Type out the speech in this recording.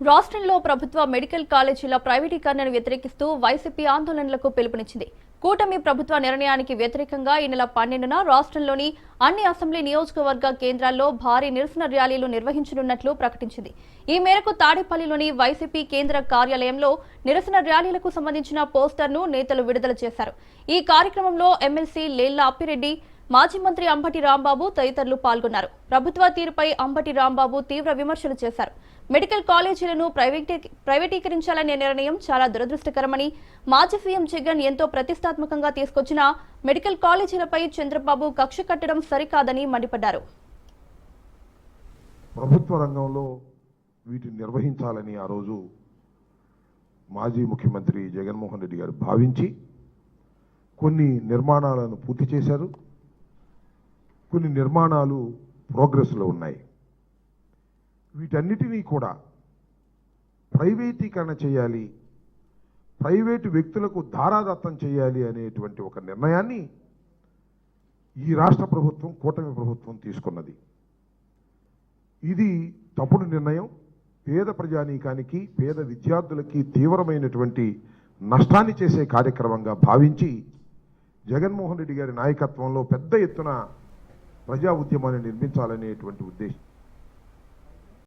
రాష్ట్రంలో ప్రభుత్వ మెడికల్ కాలేజీల ప్రైవేటీకరణను వ్యతిరేకిస్తూ వైసీపీ ఆందోళనలకు పిలుపునిచ్చింది. కూటమి ప్రభుత్వ నిర్ణయానికి వ్యతిరేకంగా ఈ నెల పన్నెండున రాష్ట్రంలోని అన్ని అసెంబ్లీ నియోజకవర్గ కేంద్రాల్లో భారీ నిరసన ర్యాలీలు నిర్వహించనున్నట్లు ప్రకటించింది. ఈ మేరకు తాడేపల్లిలోని వైసీపీ కేంద్ర కార్యాలయంలో నిరసన ర్యాలీలకు సంబంధించిన పోస్టర్ను నేతలు విడుదల చేశారు. ఈ కార్యక్రమంలో ఎమ్మెల్సీ లేళ్ళ అప్పిరెడ్డి మాజీ మంత్రి అంబటి రాంబాబు తదితరులు పాల్గొన్నారు. ప్రభుత్వ తీరుపై అంబటి రాంబాబు తీవ్ర విమర్శలు చేశారు. మెడికల్ కాలేజీలను ప్రైవేటీ ప్రైవేటీకరించాలనే నిర్ణయం చాలా దురదృష్టకరమని మాజీ సీఎం జగన్ ఎంతో ప్రతిష్టాత్మకంగా తీసుకొచ్చిన మెడికల్ కాలేజీలపై చంద్రబాబు కక్ష కట్టడం సరికాదని మండిపడ్డారు. ప్రభుత్వ రంగంలో వీటిని నిర్వహించాలని ఆ రోజు మాజీ ముఖ్యమంత్రి జగన్మోహన్ రెడ్డి గారు భావించి కొన్ని నిర్మాణాలను పూర్తి చేశారు. కొన్ని నిర్మాణాలు ప్రోగ్రెస్లో ఉన్నాయి. వీటన్నిటినీ కూడా ప్రైవేటీకరణ చేయాలి ప్రైవేటు వ్యక్తులకు ధారాదత్తం చేయాలి అనేటువంటి ఒక నిర్ణయాన్ని ఈ రాష్ట్ర ప్రభుత్వం కూటమి ప్రభుత్వం తీసుకున్నది. ఇది తప్పుడు నిర్ణయం. పేద ప్రజానీకానికి పేద విద్యార్థులకి తీవ్రమైనటువంటి నష్టాన్ని చేసే కార్యక్రమంగా భావించి జగన్మోహన్ రెడ్డి గారి నాయకత్వంలో పెద్ద ఎత్తున ప్రజా ఉద్యమాన్ని నిర్మించాలనేటువంటి ఉద్దేశం.